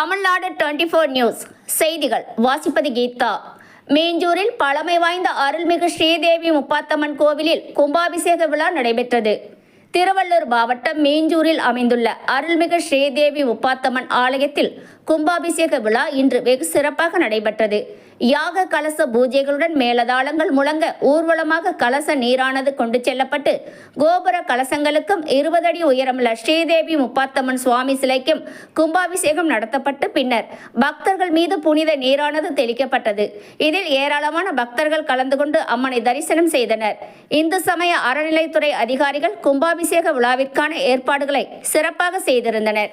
Tamil Nadu twenty four news செய்திகள். வாசிப்பது கீதா. மேஞ்சூரில் பழமை வாய்ந்த அருள்மிகு ஸ்ரீதேவி முப்பாத்தம்மன் கோவிலில் கும்பாபிஷேக விழா நடைபெற்றது. திருவள்ளூர் மாவட்டம் மேஞ்சூரில் அமைந்துள்ள அருள்மிகு ஸ்ரீதேவி முப்பாத்தம்மன் ஆலயத்தில் கும்பாபிஷேக விழா இன்று வெகு சிறப்பாக நடைபெற்றது. யாக கலச பூஜைகளுடன் மேலதாளங்கள் முழங்க ஊர்வலமாக கலச நீரானது கொண்டு செல்லப்பட்டு கோபுர கலசங்களுக்கும் இருபது அடி உயரமுள்ள ஸ்ரீதேவி முப்பாத்தம்மன் சுவாமி சிலைக்கும் கும்பாபிஷேகம் நடத்தப்பட்டு பின்னர் பக்தர்கள் மீது புனித நீரானது தெளிக்கப்பட்டது. இதில் ஏராளமான பக்தர்கள் கலந்து கொண்டு அம்மனை தரிசனம் செய்தனர். இந்து சமய அறநிலைத்துறை அதிகாரிகள் கும்பாபிஷேக விழாவிற்கான ஏற்பாடுகளை சிறப்பாக செய்திருந்தனர்.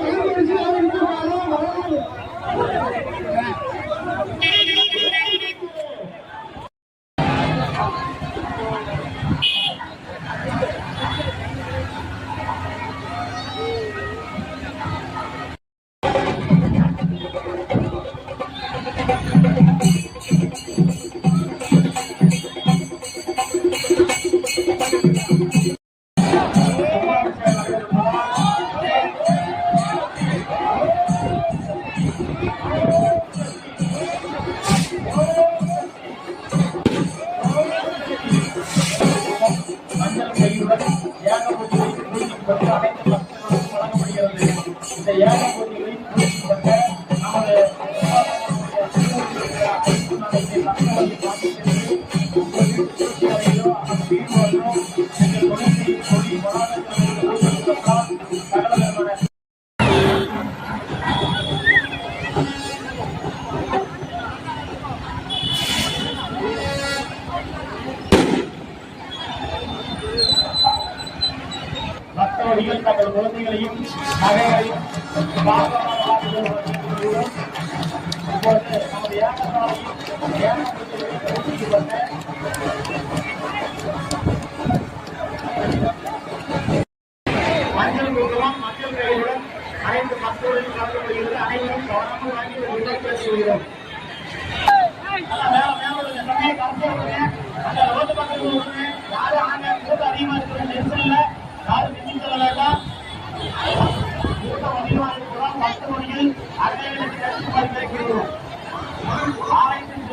பூஜையை அனைத்து பக்தர்களுக்கும் வழங்கப்படுகிறது. இந்த யாக மற்றவர்கள் தங்கள் குழந்தைகளையும் நகைகளையும் பாதுகாப்பாக பார்த்துக்கொள்வதற்கு இப்பொழுது நமது ஏகத்தாலையும் ஏகப்பட்டியலையும் மஞ்சள் குங்குமம் மஞ்சள் கையுடன் அனைத்து மக்களையும் கலந்துகொள்கிறது அனைவரும் கவனமாக வாங்கி விண்ணப்பம் செய்கிறோம்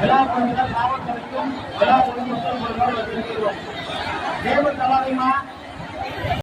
விழா பொருட்கள் காவல்துறைக்கும் விழா பொருட்கள் வச்சிருக்கிறோம் தேவ தலைமா